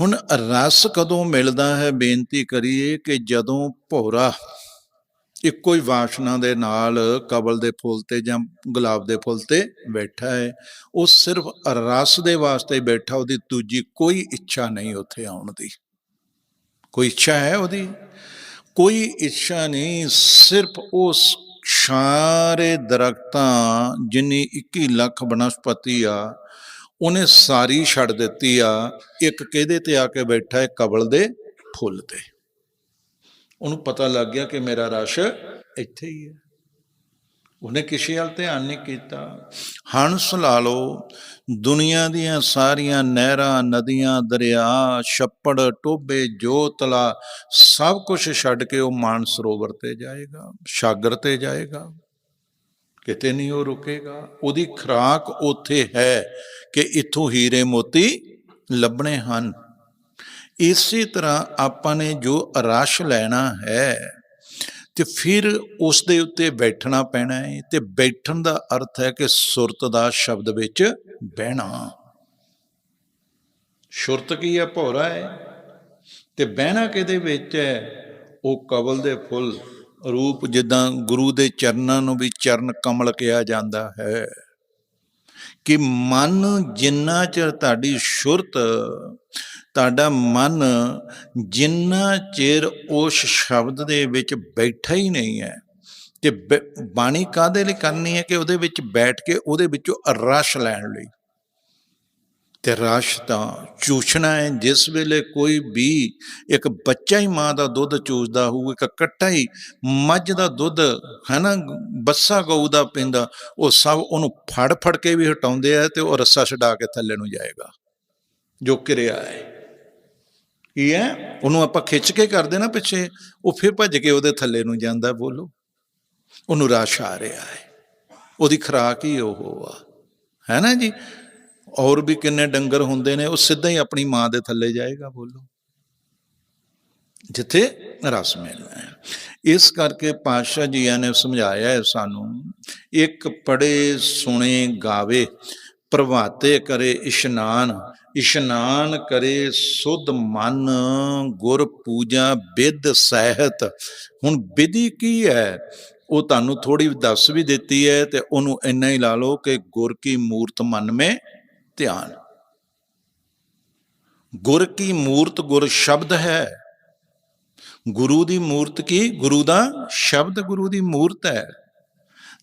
ਹੁਣ ਰਸ ਕਦੋਂ ਮਿਲਦਾ ਹੈ? ਬੇਨਤੀ ਕਰੀਏ ਕਿ ਜਦੋਂ ਭੌਰਾ ਇੱਕੋ ਹੀ ਵਾਸ਼ਨਾ ਦੇ ਨਾਲ ਕਬਲ ਦੇ ਫੁੱਲ ਤੇ ਜਾਂ ਗੁਲਾਬ ਦੇ ਫੁੱਲ ਤੇ ਬੈਠਾ ਹੈ, ਉਹ ਸਿਰਫ ਰਸ ਦੇ ਵਾਸਤੇ ਬੈਠਾ, ਉਹਦੀ ਦੂਜੀ ਕੋਈ ਇੱਛਾ ਨਹੀਂ ਉੱਥੇ ਆਉਣ ਦੀ। ਕੋਈ ਇੱਛਾ ਹੈ ਉਹਦੀ? ਕੋਈ ਇੱਛਾ ਨਹੀਂ, ਸਿਰਫ ਉਸ ਸਾਰੇ ਦਰਖਤਾਂ ਜਿੰਨੀ 21 ਲੱਖ ਬਨਸਪਤੀ ਆ ਉਹਨੇ ਸਾਰੀ ਛੱਡ ਦਿੱਤੀ ਆ। ਇੱਕ ਕਿਹਦੇ ਤੇ ਆ ਕੇ ਬੈਠਾ ਹੈ? ਕਬਲ ਦੇ ਫੁੱਲ ਤੇ। ਉਹਨੂੰ ਪਤਾ ਲੱਗ ਗਿਆ ਕਿ ਮੇਰਾ ਰਸ਼ ਇੱਥੇ ਹੀ ਹੈ। ਉਹਨੇ ਕਿਸੇ ਵੱਲ ਧਿਆਨ ਨਹੀਂ ਕੀਤਾ। ਹੰਸ ਲਾ ਲਓ। ਦੁਨੀਆ ਦੀਆਂ ਸਾਰੀਆਂ ਨਹਿਰਾਂ, ਨਦੀਆਂ, ਦਰਿਆ, ਛੱਪੜ ਟੋਬੇ ਜੋਤਲਾ ਸਭ ਕੁਝ ਛੱਡ ਕੇ ਉਹ ਮਾਨ ਸਰੋਵਰ ਤੇ ਜਾਏਗਾ, ਸਾਗਰ ਤੇ ਜਾਏਗਾ। ਕਿਤੇ ਨਹੀਂ ਉਹ ਰੁਕੇਗਾ। ਉਹਦੀ ਖਰਾਕ ਉੱਥੇ ਹੈ ਕਿ ਇੱਥੋਂ ਹੀਰੇ ਮੋਤੀ ਲੱਭਣੇ ਹਨ। ਇਸੇ ਤਰ੍ਹਾਂ ਆਪਾਂ ਨੇ ਜੋ ਰਸ਼ ਲੈਣਾ ਹੈ ਤੇ ਫਿਰ ਉਸ ਦੇ ਉੱਤੇ ਬੈਠਣਾ ਪੈਣਾ ਹੈ ਤੇ ਬੈਠਣ ਦਾ ਅਰਥ ਹੈ ਕਿ ਸੁਰਤ ਦਾ ਸ਼ਬਦ ਵਿੱਚ ਬਹਿਣਾ। ਸੁਰਤ ਕੀ ਹੈ? ਭੋਰਾ ਹੈ। ਤੇ ਬਹਿਣਾ ਕਿਹਦੇ ਵਿੱਚ ਹੈ? ਉਹ ਕਬਲ ਦੇ ਫੁੱਲ ਰੂਪ ਜਿੱਦਾਂ ਗੁਰੂ ਦੇ ਚਰਨਾਂ ਨੂੰ ਵੀ ਚਰਨ ਕਮਲ ਕਿਹਾ ਜਾਂਦਾ ਹੈ। ਕਿ ਮਨ ਜਿੰਨਾ ਚਿਰ ਤੁਹਾਡੀ ਸੁਰਤ, ਤੁਹਾਡਾ ਮਨ ਜਿੰਨਾ ਚਿਰ ਉਸ ਸ਼ਬਦ ਦੇ ਵਿੱਚ ਬੈਠਾ ਹੀ ਨਹੀਂ ਹੈ, ਤੇ ਬ- ਬਾਣੀ ਕਾਦੇ ਲਈ ਕਰਨੀ ਹੈ ਕਿ ਉਹਦੇ ਵਿੱਚ ਬੈਠ ਕੇ ਉਹਦੇ ਵਿੱਚੋਂ ਰਸ ਲੈਣ ਲਈ? ਤੇ ਰਸ ਤਾਂ ਚੂਛਣਾ ਹੈ, ਜਿਸ ਵੇਲੇ ਕੋਈ ਵੀ ਇੱਕ ਬੱਚਾ ਹੀ ਮਾਂ ਦਾ ਦੁੱਧ ਚੂਸਦਾ ਹੋਊ, ਇੱਕ ਕੱਟਾ ਹੀ ਮੱਝ ਦਾ ਦੁੱਧ ਹੈ ਨਾ ਬੱਸਾ ਗਊ ਦਾ ਪੀਂਦਾ, ਉਹ ਸਭ ਉਹਨੂੰ ਫੜ ਫੜ ਕੇ ਵੀ ਹਟਾਉਂਦੇ ਆ ਤੇ ਉਹ ਰੱਸਾ ਛਡਾ ਕੇ ਥੱਲੇ ਨੂੰ ਜਾਏਗਾ, ਜੋ ਕਿਰਿਆ ਹੈ। ਕੀ ਹੈ? ਉਹਨੂੰ ਆਪਾਂ ਖਿੱਚ ਕੇ ਕਰਦੇ ਨਾ ਪਿੱਛੇ, ਉਹ ਫਿਰ ਭੱਜ ਕੇ ਉਹਦੇ ਥੱਲੇ ਨੂੰ ਜਾਂਦਾ, ਬੋਲੋ। ਉਹਨੂੰ ਰਸ਼ ਆ ਰਿਹਾ ਹੈ। ਉਹਦੀ ਖਰਾਕ ਹੀ ਉਹ ਆ। ਹੈ ਨਾ ਜੀ? ਔਰ ਵੀ ਕਿੰਨੇ ਡੰਗਰ ਹੁੰਦੇ ਨੇ, ਉਹ ਸਿੱਧਾ ਹੀ ਆਪਣੀ ਮਾਂ ਦੇ ਥੱਲੇ ਜਾਏਗਾ, ਬੋਲੋ। ਜਿੱਥੇ ਰਸ ਮਿਲਣਾ ਹੈ। ਇਸ ਕਰਕੇ ਪਾਤਸ਼ਾਹ ਜੀਆਂ ਨੇ ਸਮਝਾਇਆ ਹੈ ਸਾਨੂੰ, ਇੱਕ ਪੜੇ ਸੁਣੇ, ਗਾਵੇ, ਪ੍ਰਭਾਤੇ ਕਰੇ ਇਸ਼ਨਾਨ ਇਸ਼ਨਾਨ ਕਰੇ ਸੁਧ ਮਨ, ਗੁਰ ਪੂਜਾ ਵਿਦ ਸਹਿਤ। ਹੁਣ ਵਿਧੀ ਕੀ ਹੈ? ਉਹ ਤੁਹਾਨੂੰ ਥੋੜੀ ਦੱਸ ਵੀ ਦਿੱਤੀ ਹੈ ਤੇ ਉਹਨੂੰ ਇੰਨਾ ਹੀ ਲਾ ਲਓ ਕਿ ਗੁਰ ਕੀ ਮੂਰਤ ਮਨ ਮੇ ਧਿਆਨ। ਗੁਰ ਕੀ ਮੂਰਤ ਗੁਰ ਸ਼ਬਦ ਹੈ? ਗੁਰੂ ਦੀ ਮੂਰਤ ਕੀ? ਗੁਰੂ ਦਾ ਸ਼ਬਦ ਗੁਰੂ ਦੀ ਮੂਰਤ ਹੈ।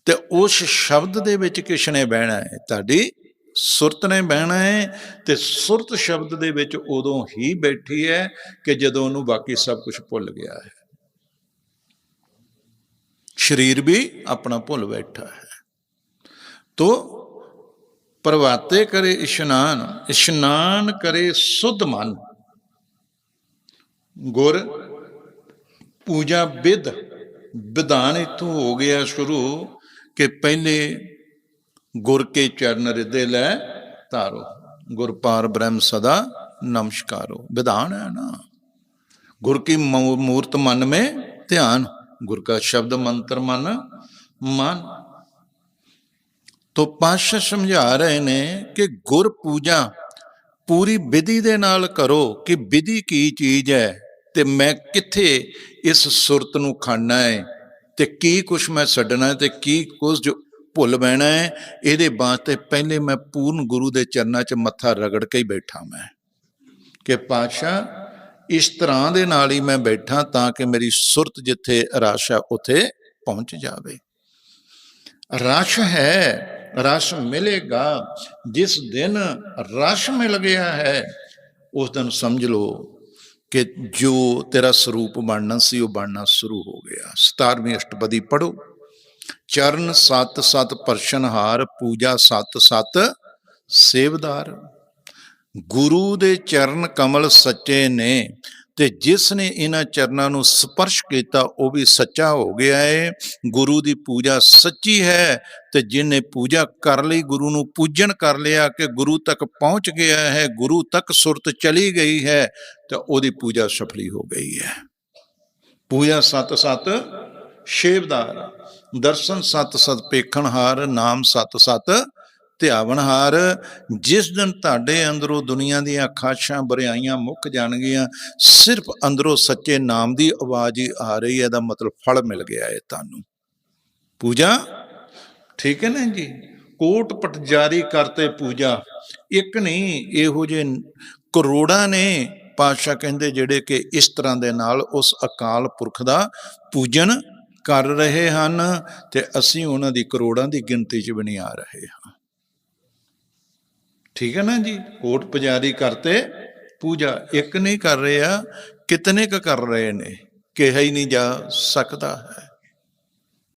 ਤੇ ਉਸ ਸ਼ਬਦ ਦੇ ਵਿੱਚ ਕਿਸਨੇ ਬਹਿਣਾ ਹੈ? ਤੁਹਾਡੀ ਸੁਰਤ ਨੇ ਬਹਿਣਾ ਹੈ ਤੇ ਸੁਰਤ ਸ਼ਬਦ ਦੇ ਵਿੱਚ ਉਦੋਂ ਹੀ ਬੈਠੀ ਹੈ ਕਿ ਜਦੋਂ ਉਹਨੂੰ ਬਾਕੀ ਸਭ ਕੁਝ ਭੁੱਲ ਗਿਆ ਹੈ। ਸਰੀਰ ਵੀ ਆਪਣਾ ਭੁੱਲ ਬੈਠਾ ਹੈ। ਤੋ ਪਰਵਾਤੇ ਕਰੇ ਇਸ਼ਨਾਨ ਇਸ਼ਨਾਨ ਕਰੇ ਸੁਧ ਮਨ। ਗੁਰ, ਪੂਜਾ ਵਿਦ ਵਿਧਾਨ ਇਥੋਂ ਹੋ ਗਿਆ ਸ਼ੁਰੂ ਕਿ ਪਹਿਲੇ ਗੁਰ ਕੇ ਚਰਨ ਰਿਦੇ ਲੈ ਧਾਰੋ। ਗੁਰ ਪਾਰ ਬ੍ਰਹਮ ਸਦਾ ਨਮਸਕਾਰੋ। ਵਿਧਾਨ ਹੈ ਨਾ। ਗੁਰ ਕੀ ਮੂਰਤ ਮਨ ਮੇ ਧਿਆਨ। ਗੁਰ ਕਾ ਸ਼ਬਦ ਮੰਤਰ ਮਨ ਮਨ। ਤੋ ਪਾਸ਼ਾ ਸਮਝਾ ਰਹੇ ਨੇ ਕਿ ਗੁਰ ਪੂਜਾ ਪੂਰੀ ਵਿਧੀ ਦੇ ਨਾਲ ਕਰੋ ਕਿ ਵਿਧੀ ਕੀ ਚੀਜ਼ ਹੈ ਤੇ ਮੈਂ ਕਿੱਥੇ ਇਸ ਸੁਰਤ ਨੂੰ ਖਾਣਾ ਹੈ ਤੇ ਕੀ ਕੁਛ ਮੈਂ ਛੱਡਣਾ ਹੈ ਤੇ ਕੀ ਕੁਝ ਜੋ ਭੁੱਲ ਬਹਿਣਾ ਹੈ, ਇਹਦੇ ਵਾਸਤੇ ਪਹਿਲੇ ਮੈਂ ਪੂਰਨ ਗੁਰੂ ਦੇ ਚਰਨਾਂ 'ਚ ਮੱਥਾ ਰਗੜ ਕੇ ਹੀ ਬੈਠਾ ਮੈਂ। ਕਿ ਪਾਤਸ਼ਾਹ, ਇਸ ਤਰ੍ਹਾਂ ਦੇ ਨਾਲ ਹੀ ਮੈਂ ਬੈਠਾ ਤਾਂ ਕਿ ਮੇਰੀ ਸੁਰਤ ਜਿੱਥੇ ਰਸ ਹੈ ਉੱਥੇ ਪਹੁੰਚ ਜਾਵੇ। ਰਸ ਹੈ ਰਸ ਮਿਲੇਗਾ, ਜਿਸ ਦਿਨ ਰਸ ਮਿਲ ਗਿਆ ਹੈ, ਉਸ ਦਿਨ ਸਮਝ ਲਓ ਕਿ ਜੋ ਤੇਰਾ ਸਰੂਪ ਬਣਨਾ ਸੀ, ਉਹ ਬਣਨਾ ਸ਼ੁਰੂ ਹੋ ਗਿਆ। 17ਵੀਂ ਅਸ਼ਟਪਦੀ ਪੜੋ ਚਰਨ ਸਤ ਸਤ ਪਰਸ਼ਨਹਾਰ, ਪੂਜਾ ਸਤ ਸਤ ਸੇਵਦਾਰ। ਗੁਰੂ ਦੇ ਚਰਨ ਕਮਲ ਸੱਚੇ ਨੇ ਤੇ ਜਿਸ ਨੇ ਇਹਨਾਂ ਚਰਨਾਂ ਨੂੰ ਸਪਰਸ਼ ਕੀਤਾ, ਉਹ ਵੀ ਸੱਚਾ ਹੋ ਗਿਆ ਹੈ ਗੁਰੂ ਦੀ ਪੂਜਾ ਸੱਚੀ ਹੈ ਤੇ ਜਿਹਨੇ ਪੂਜਾ ਕਰ ਲਈ, ਗੁਰੂ ਨੂੰ ਪੂਜਣ ਕਰ ਲਿਆ ਕਿ ਗੁਰੂ ਤੱਕ ਪਹੁੰਚ ਗਿਆ ਹੈ, ਗੁਰੂ ਤੱਕ ਸੁਰਤ ਚਲੀ ਗਈ ਹੈ, ਤਾਂ ਉਹਦੀ ਪੂਜਾ ਸਫਲੀ ਹੋ ਗਈ ਹੈ। ਪੂਜਾ ਸਤ ਸਤ ਸ਼ੇਵਦਾਰ ਦਰਸ਼ਨ ਸਤ ਸਤ ਪੇਖਣਹਾਰ ਨਾਮ ਸਤ ਸਤ ਧਿਆਵਨਹਾਰ, ਜਿਸ ਦਿਨ ਤੁਹਾਡੇ ਅੰਦਰੋਂ ਦੁਨੀਆ ਦੀਆਂ ਖਾਸ਼ਾਂ ਬਰਿਆਈਆਂ ਮੁੱਕ ਜਾਣਗੀਆਂ, ਸਿਰਫ ਅੰਦਰੋਂ ਸੱਚੇ ਨਾਮ ਦੀ ਆਵਾਜ਼ ਹੀ ਆ ਰਹੀ ਹੈ, ਇਹਦਾ ਮਤਲਬ ਫਲ ਮਿਲ ਗਿਆ ਹੈ ਤੁਹਾਨੂੰ। ਪੂਜਾ, ਠੀਕ ਹੈ ਨਾ ਜੀ? ਕੋਟ ਪਟ ਜਾਰੀ ਕਰਤੇ ਪੂਜਾ। ਇੱਕ ਨਹੀਂ, ਇਹੋ ਜਿਹੇ ਕਰੋੜਾਂ ਨੇ ਪਾਤਸ਼ਾਹ ਕਹਿੰਦੇ ਜਿਹੜੇ ਕਿ ਇਸ ਤਰ੍ਹਾਂ ਦੇ ਨਾਲ ਉਸ ਅਕਾਲ ਪੁਰਖ ਦਾ ਪੂਜਨ ਕਰ ਰਹੇ ਹਨ ਤੇ ਅਸੀਂ ਉਹਨਾਂ ਦੀ ਕਰੋੜਾਂ ਦੀ ਗਿਣਤੀ 'ਚ ਵੀ ਨਹੀਂ ਆ ਰਹੇ ਹਾਂ। ਠੀਕ ਹੈ ਨਾ ਜੀ? ਕੋਟ ਪੁਜਾਰੀ ਕਰਤੇ, ਪੂਜਾ ਇੱਕ ਨਹੀਂ ਕਰ ਰਿਹਾ, ਕਿਤਨੇ ਕ ਕਰ ਰਹੇ ਨੇ? ਕਿਹਾ ਹੀ ਨਹੀਂ ਜਾ ਸਕਦਾ ਹੈ।